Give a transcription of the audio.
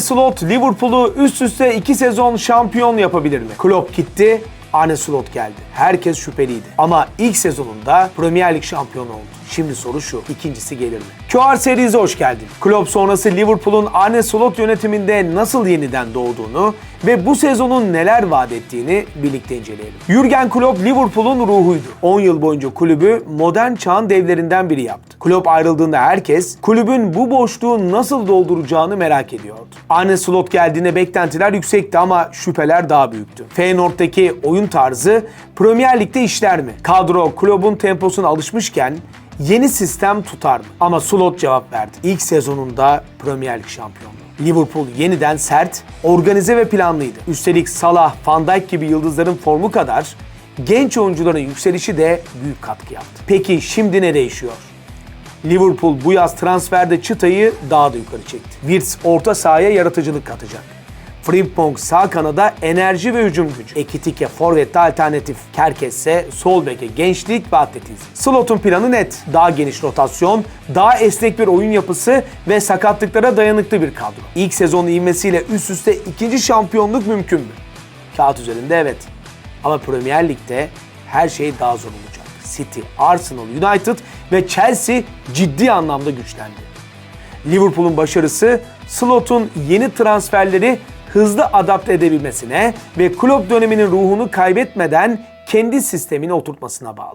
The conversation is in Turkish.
Arne Slot Liverpool'u üst üste 2 sezon şampiyon yapabilir mi? Klopp gitti, Arne Slot geldi. Herkes şüpheliydi. Ama ilk sezonunda Premier Lig şampiyonu oldu. Şimdi soru şu, ikincisi gelir mi? QR Series'e hoş geldin. Klopp sonrası Liverpool'un Arne Slot yönetiminde nasıl yeniden doğduğunu ve bu sezonun neler vaat ettiğini birlikte inceleyelim. Jurgen Klopp Liverpool'un ruhuydu. 10 yıl boyunca kulübü modern çağın devlerinden biri yaptı. Klopp ayrıldığında herkes kulübün bu boşluğu nasıl dolduracağını merak ediyordu. Arne Slot geldiğinde beklentiler yüksekti ama şüpheler daha büyüktü. Feyenoord'daki oyun tarzı Premier Lig'de işler mi? Kadro kulübün temposuna alışmışken yeni sistem tutar mı? Ama Slot cevap verdi. İlk sezonunda Premier Lig şampiyonluğu. Liverpool yeniden sert, organize ve planlıydı. Üstelik Salah, Van Dijk gibi yıldızların formu kadar genç oyuncuların yükselişi de büyük katkı yaptı. Peki şimdi ne değişiyor? Liverpool bu yaz transferde çıtayı daha da yukarı çekti. Wirtz orta sahaya yaratıcılık katacak. Frimpong sağ kanada enerji ve hücum gücü. Ekitike forvette alternatif. Kerkes ise sol beke gençlik ve atletizm. Slot'un planı net. Daha geniş rotasyon, daha esnek bir oyun yapısı ve sakatlıklara dayanıklı bir kadro. İlk sezon ivmesiyle üst üste ikinci şampiyonluk mümkün mü? Kağıt üzerinde evet. Ama Premier Lig'de her şey daha zor olacak. City, Arsenal, United ve Chelsea ciddi anlamda güçlendi. Liverpool'un başarısı Slot'un yeni transferleri hızlı adapte edebilmesine ve Klopp döneminin ruhunu kaybetmeden kendi sistemine oturtmasına bağlı.